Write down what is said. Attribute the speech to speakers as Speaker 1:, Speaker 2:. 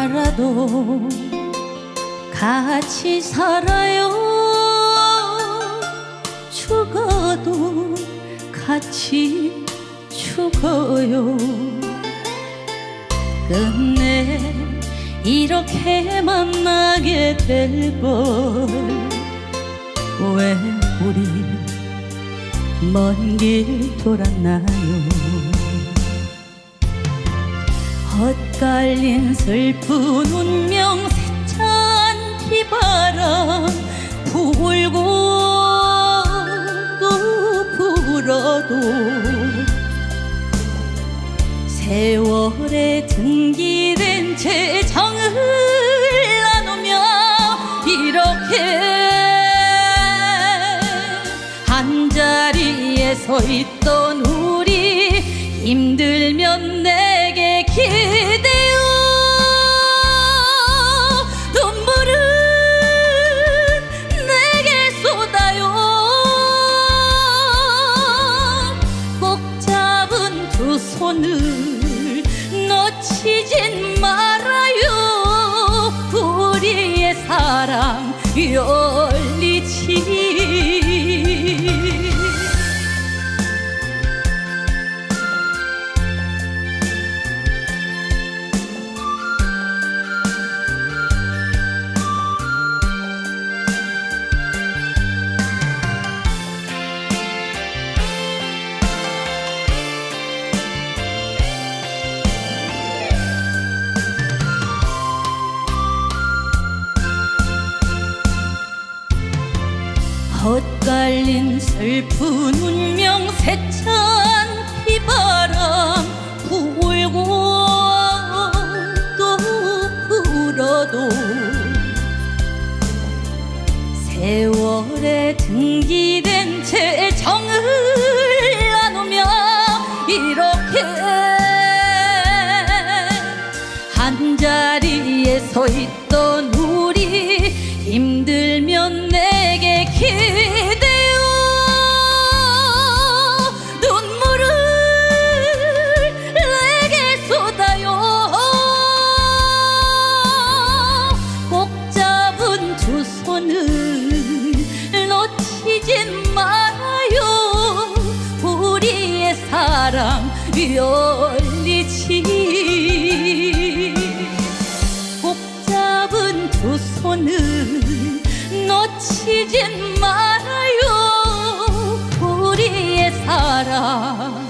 Speaker 1: 살아도 같이 살아요. 죽어도 같이 죽어요. 끝내 이렇게 만나게 될 걸. 왜 우리 먼 길 돌았나요 헛갈린 슬픈 운명 세찬 비바람 불고 또 불어도 세월에 등기된 제 정을 나누며 이렇게 한 자리에 서 있던 헛갈린 슬픈 운명 세찬 비바람 불고 또 불어도 세월에 등기된 제 정을 나누며 이렇게 한 자리에 서 있던 우리 힘들면 기대어 눈물을 내게 쏟아요. 꼭 잡은 두 손을 놓치진 말아요. 우리의 사랑 열리지. 꼭 잡은 두 손을 놓치지 말아요. 우리의 사랑.